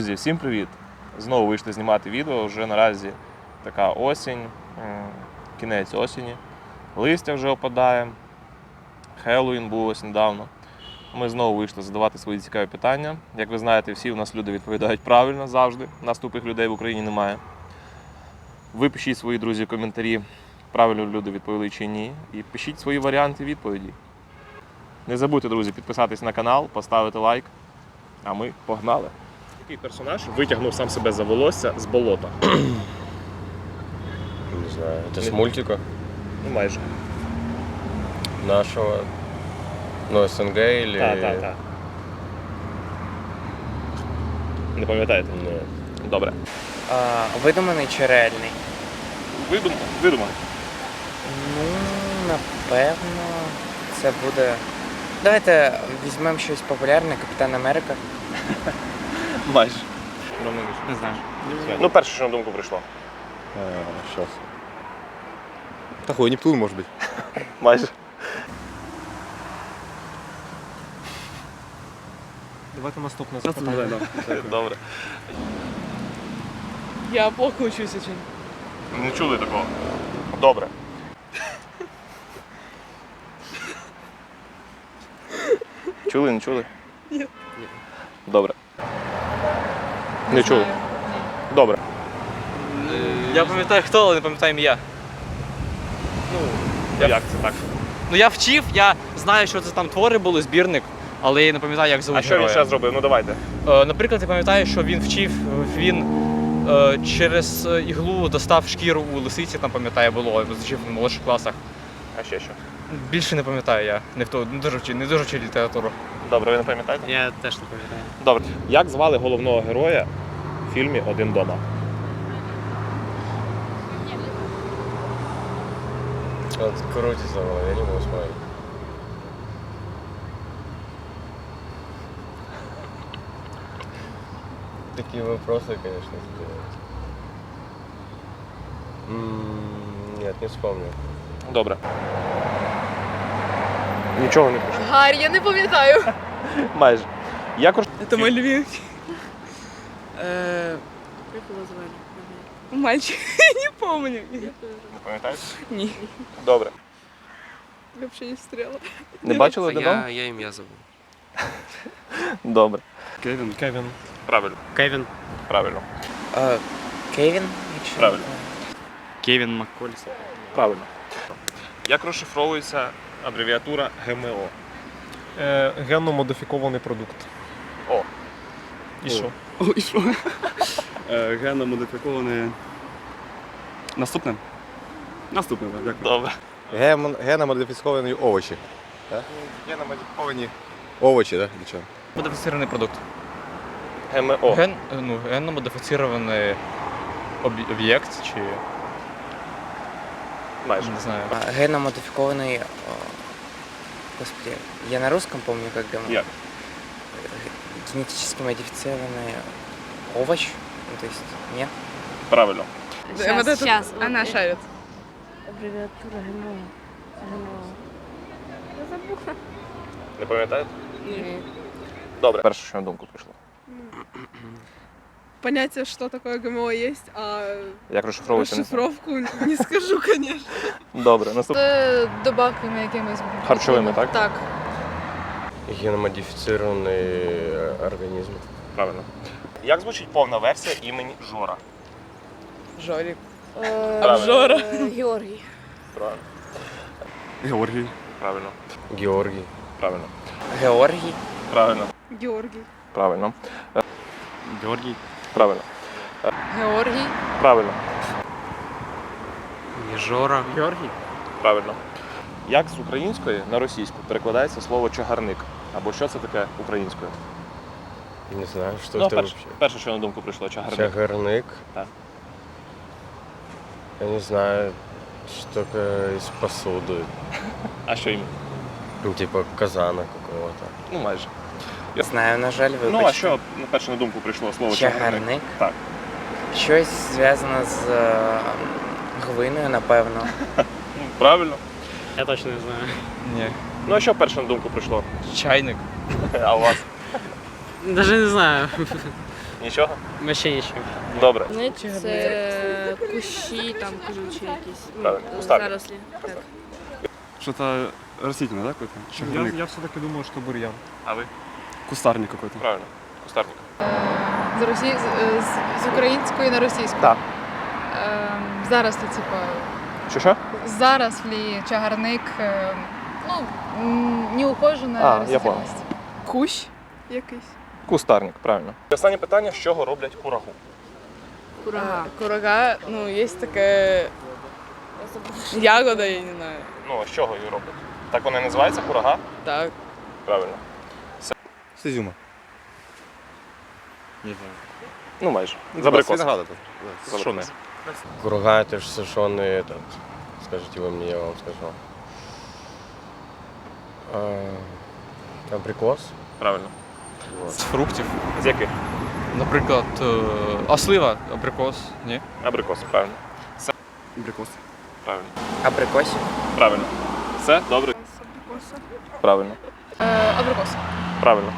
Друзі, всім привіт! Знову вийшли знімати відео. Вже наразі така осінь, кінець осені. Листя вже опадає. Хеллоуін був ось недавно. Ми знову вийшли задавати свої цікаві питання. Як ви знаєте, всі у нас люди відповідають правильно завжди. У нас тупих людей в Україні немає. Ви пишіть свої друзі коментарі, правильно люди відповіли чи ні. І пишіть свої варіанти відповіді. Не забудьте, друзі, підписатись на канал, поставити лайк. А ми погнали! Який персонаж витягнув сам себе за волосся з болота? Не знаю, это с мультика Ну, майже. нашего, ну, СНГ или... Так, так, так. Не пам'ятаєте? Ні. Добре. А, видуманий чи реальний? Видумав. Видумав. Ну, напевно, це буде. Давайте візьмемо щось популярне, Капітан Америка. Майже. Не знаю. Ну, перше, що на думку прийшло. Сейчас. Такой Нептун, может быть. Майже. Давайте наступне Добре. Я плохо учусь очень. Не чули такого. Добре. Чули, не чули? Ні. Добре. Не чули. Добре. Я пам'ятаю хто, але не пам'ятаю ім'я. Ну, Як це так? Ну я вчив, я знаю, що це там твори були, збірник, але я не пам'ятаю, як звуть А що він героя. ще зробив? Ну давайте. Е, Наприклад, я пам'ятаю, що він вчив, він е, через е, іглу достав шкіру у лисиці, там пам'ятаю, було, вчив в молодших класах. А ще що? Більше не пам'ятаю я. Не в то, не дуже вчив, не дуже вчив літературу. Добре, ви не пам'ятаєте? Я теж не пам'ятаю. Добре. Як звали головного героя в фільмі Один дома? Вот крутится в я не могу вспомнить. Такие вопросы, конечно, задают. Нет, не вспомню. Добре. Нічого не пишу. Гаррі, я не пам'ятаю. Майже. Як уж Это мой любимый. Как его звали? Мальчик. не помню. не пам'ятаєте? Ні. Добре. Вообще не встрела. Не бачили один я ім'я забув. Добре. Кевін. Кевін. Правильно. Кевін. Правильно. А, Кевін, якщо. Правильно. Кевін Макколіс. Правильно. Як розшифровується абревіатура ГМО? Е, генно модифікований продукт. О. І що? О, і що? Е, Генно модифіковане. Наступне? Наступне, так, дякую. Добре. Ген- Геномодифіковані овочі. Да? Геномодифіковані овочі, да? Для чого? Модифіцірований продукт. ГМО. Ген, ну, генно модифіцірований об'єкт чи Майже. не знаю. Геномодифікований. Господи, я на русском помню, как гем... Як? генетически модифицированный овощ. Ну, то есть, нет? Правильно. Да, вот это щас, она вот шарит. Абревіатура ГМО. ГМО. Не пам'ятаєте? Ні. Добре. Перше, що на думку прийшло. Понятие, что такое ГМО есть, а Як розшифровується? не расшифровку не скажу, конечно. Добре. Наступне. Це добавками якимись. Харчовими, так? Так. Геномодифицированный организм. Правильно. Як звучить повна версія імені Жора? Жорик. Жора. Георгій. Правильно. Георгій. Правильно. Георгий. Правильно. Георгій. Правильно. Георгий. Правильно. Георгій. Правильно. Георгій. Правильно. Жора. Георгій? Правильно. Як з української на російську перекладається слово чагарник? Або що це таке українською? Не знаю, что ну, это перше, вообще. перше, що на думку прийшло, чагарник. Чагарник. Так. Я не знаю, что-то из посуды. А що іменно? Ну, типа казана какого-то. Ну, майже. Не знаю, на жаль, вибачте. Ну, а що на перше на думку прийшло слово чагарник? Чагарник. Так. Щось зв'язане з е, глиною, напевно. Правильно. Я точно не знаю. Ні. Ну, а що перше на думку прийшло? Чайник. А у вас? Навіть не знаю. Нічого? Ми ще іщемо. Добре. Знаєте, це кущі, там кажучи якісь. ну, Правильно, кустарник. Зарослі. Так. Что-то растительное, да, какое-то? Я, Шиповник. я все-таки думаю, що бур'ян. А ви? Кустарник какой-то. Правильно. Кустарник. З, росі... з, з- з української на російську. Так. Ем, зараз це типа Що що? зарослі, чагарник. ем, ну, м, неухожена А, я растительність. Кущ якийсь. Кустарник, правильно. Останнє питання: з чого роблять курагу? Курага. Курага, ну, є таке. Ягода, я не знаю. Ну, а з чого її роблять? Так вона і називається курага? Так. Правильно. З ізюма. Ну, майже. З З абрикоса. винограда. З абрикоса. Курага это же сушеный этот. Скажите вы мне, я вам скажу. А, абрикос. Правильно. З фруктів. З яких? Наприклад, е, а слива, абрикос, ні? Абрикос, правильно. Абрикос. Правильно. Абрикосів. Правильно. Все, добре. Правильно. Е, абрикос. Правильно.